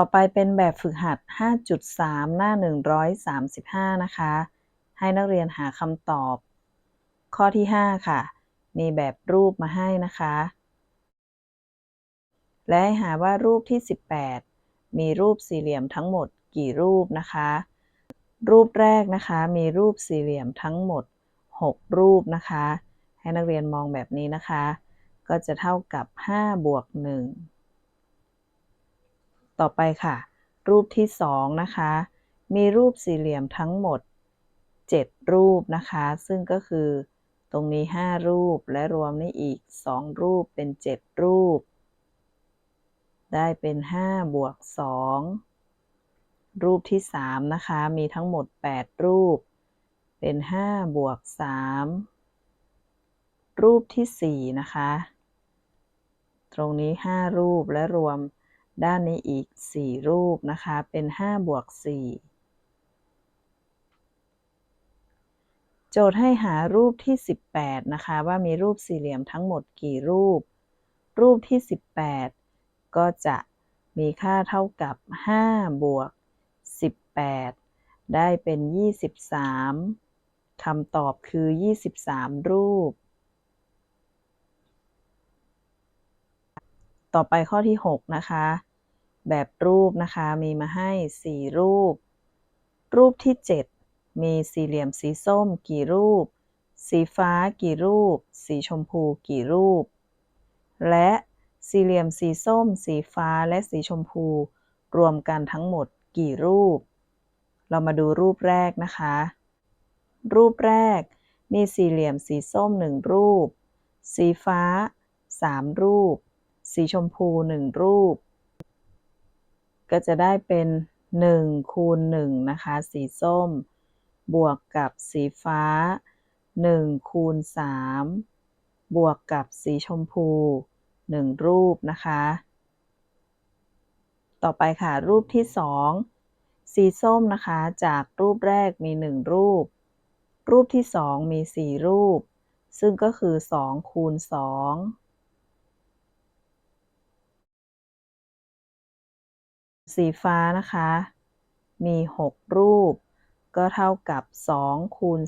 ต่อไปเป็นแบบฝึกหัด 5.3 หน้า 135 นะคะ ให้นักเรียนหาคำตอบ ข้อที่ 5 ค่ะ มีแบบรูปมาให้นะคะ และให้หาว่ารูปที่ 18 มีรูปสี่เหลี่ยมทั้งหมดกี่รูปนะคะ รูปแรกนะคะมีรูปสี่เหลี่ยมทั้งหมด 6 รูปนะคะ ให้นักเรียนมองแบบนี้นะคะ ก็จะเท่ากับ 5 บวก 1 ต่อไปค่ะ รูปที่ 2 นะคะ มีรูปสี่เหลี่ยมทั้งหมด 7 รูปนะคะ ซึ่งก็คือ ตรงนี้ 5 รูปและรวมนี่อีก 2 รูปเป็น 7 รูป ได้เป็น 5 บวก 2 รูปที่ 3 นะคะ มีทั้งหมด 8 รูป เป็น 5 บวก 3 รูปที่ 4 นะคะ ตรงนี้ 5 รูปและรวม ด้านนี้อีก 4 รูปนะคะ เป็น 5 บวก 4 โจทย์ให้หารูปที่ 18 นะคะ ว่ามีรูปสี่เหลี่ยมทั้งหมดกี่รูป รูปที่ 18 ก็จะมีค่าเท่ากับ 5 บวก 18 ได้เป็น 23คำตอบคือ 23 รูป ต่อไปข้อที่ 6 นะคะ แบบรูปนะคะ มีมาให้ 4 รูป รูปที่ 7 มีสี่เหลี่ยมสีส้มกี่รูป สีฟ้ากี่รูป สีชมพูกี่รูป และสี่เหลี่ยมสีส้ม สีฟ้าและสีชมพู รวมกันทั้งหมดกี่รูป เรามาดูรูปแรกนะคะ รูปแรก มีสี่เหลี่ยมสีส้ม 1 รูป สีฟ้า 3 รูป สีชมพู 1 รูป ก็จะได้เป็น 1 คูณ 1 นะคะ สีส้ม บวกกับสีฟ้า 1 คูณ 3 บวกกับสีชมพู 1 รูปนะคะ ต่อไปค่ะ รูปที่ 2 สีส้มนะคะ จากรูปแรกมี 1 รูป รูปที่ 2 มี 4 รูป ซึ่งก็คือ 2 คูณ 2 สีฟ้านะคะ มี 6 รูป ก็เท่ากับ 2 คูณ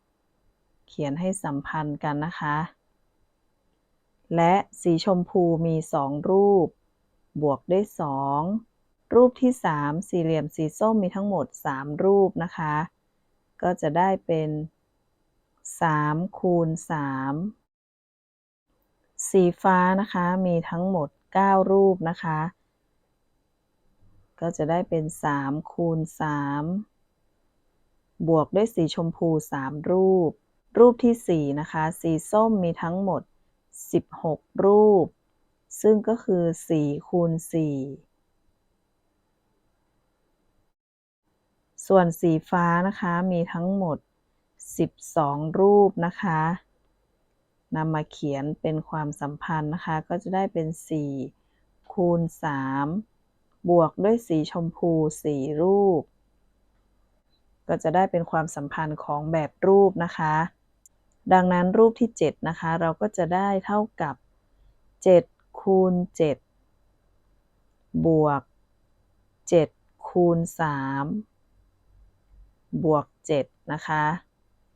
3 เขียนให้สัมพันธ์กันนะคะ และสีชมพูมี 2 รูป บวกด้วย 2 รูปที่ 3 สี่เหลี่ยมสีส้มมีทั้งหมด 3 รูปนะคะ ก็จะได้เป็น 3 คูณ 3 สีฟ้านะคะมีทั้งหมด 9 รูปนะคะ ก็จะได้เป็น 3 คูณ 3 บวกด้วยสีชมพู 3 รูป รูปที่ 4 นะคะ สีส้มมีทั้งหมด 16 รูป ซึ่งก็คือ 4 คูณ 4 ส่วนสีฟ้านะคะมีทั้งหมด 12 รูปนะคะนำมาเขียนเป็นความสัมพันธ์นะคะ ก็จะได้เป็น 4 คูณ 3 บวกด้วยสีชมพู4รูป ก็จะได้เป็นความสัมพันธ์ของแบบรูปนะคะ ดังนั้นรูปที่ 7 นะคะ เราก็จะได้เท่ากับ 7 คูณ 7 บวก 7 คูณ 3 บวก 7 นะคะ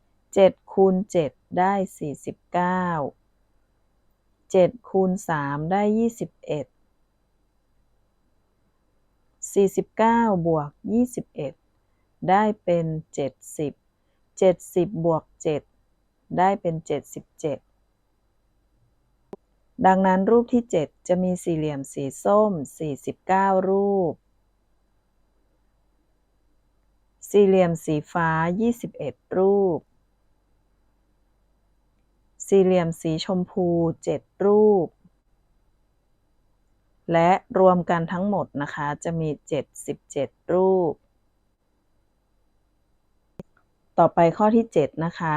7 คูณ 7 ได้ 49 7 คูณ 3 ได้ 21 49 บวก 21 ได้เป็น 70 70 บวก 7 ได้เป็น 77 ดังนั้นรูปที่ 7 จะมีสี่เหลี่ยมสีส้ม 49 รูป สี่เหลี่ยมสีฟ้า 21 รูป สี่เหลี่ยมสีชมพู 7 รูป และรวมกันทั้งหมดนะคะ จะมี 77 รูป ต่อไปข้อที่ 7 นะคะ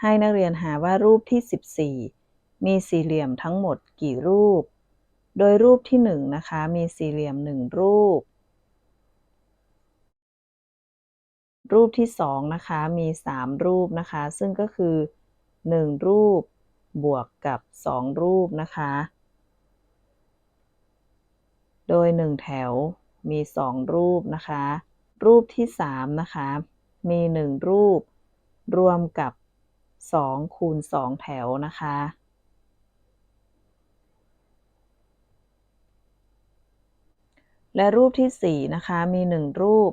ให้นักเรียนหาว่ารูปที่ 14 มีสี่เหลี่ยมทั้งหมดกี่รูป โดยรูปที่ 1 นะคะ มีสี่เหลี่ยม 1 รูป รูปที่ 2 นะคะ มี 3 รูปนะคะ ซึ่งก็คือ 1 รูปบวกกับ 2 รูปนะคะ โดย 1 แถวมี 2 รูปนะคะ รูปที่ 3 นะคะ มี 1 รูป รวมกับ 2 คูณ 2 แถวนะคะ และรูปที่ 4 นะคะ มี 1 รูป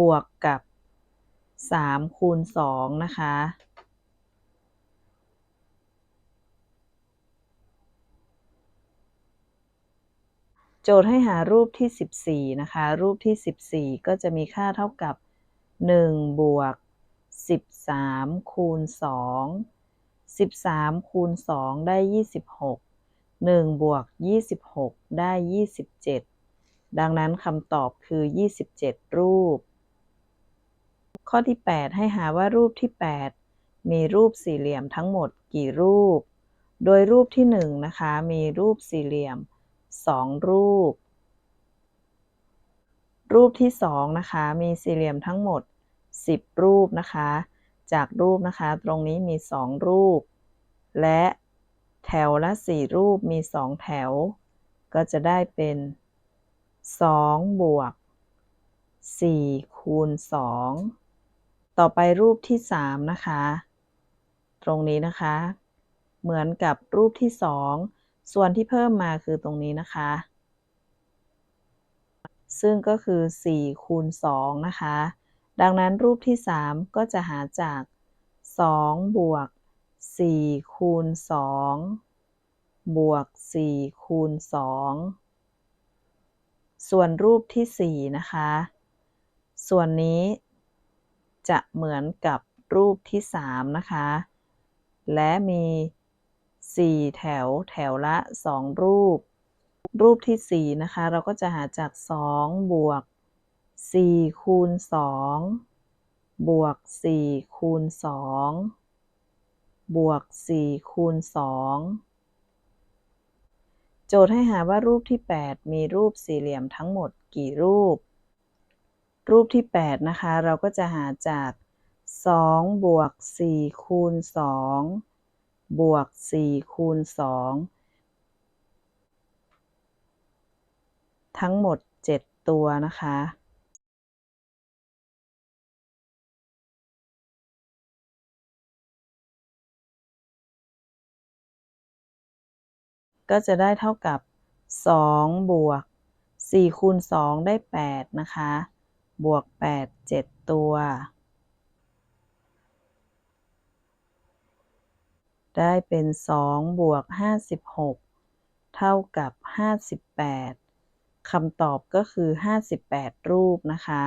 บวกกับ3คูณ2นะคะ โจทย์ให้หารูปที่ 14 นะคะ รูปที่ 14 ก็จะมีค่าเท่ากับ 1 บวก 13 คูณ 2 13 คูณ 2 ได้ 26 1 บวก 26 ได้ 27 ดังนั้นคำตอบคือ 27 รูป ข้อที่ 8 ให้หาว่ารูปที่ 8 มีรูปสี่เหลี่ยมทั้งหมดกี่รูป โดยรูปที่ 1 นะคะ มีรูปสี่เหลี่ยม 2รูป รูปที่2นะคะมีสี่เหลี่ยมทั้งหมด 10 รูปนะคะ จากรูปนะคะตรงนี้มี 2 รูป และแถวละ 4 รูปมี 2 แถว ก็จะได้เป็น2บวก4คูณ2ต่อไปรูปที่ 3 นะคะ ตรงนี้นะคะ เหมือนกับรูปที่ 2 ส่วนที่เพิ่มมาคือตรงนี้นะคะ ซึ่งก็คือ 4 คูณ 2 นะคะ ดังนั้นรูปที่ 3 ก็จะหาจาก 2 บวก 4 คูณ 2 บวก 4 คูณ 2 ส่วนรูปที่ 4 นะคะ ส่วนนี้จะเหมือนกับรูปที่ 3 นะคะ และมี 4แถวแถวละ2รูป รูปที่4นะคะ เราก็จะหาจาก2บวก4คูณ2บวก4คูณ2บวก4คูณ2โจทย์ให้หาว่ารูปที่ 8 มีรูปสี่เหลี่ยมทั้งหมดกี่รูป รูปที่ 8 นะคะ เราก็จะหาจาก2บวก4คูณ2 บวก4คูณ2ทั้งหมด7ตัวนะคะ ก็จะได้เท่ากับ2บวก4คูณ2ได้8นะคะ บวก8 7ตัว ได้เป็น2บวก56เท่ากับ58คำตอบก็คือ58รูปนะคะ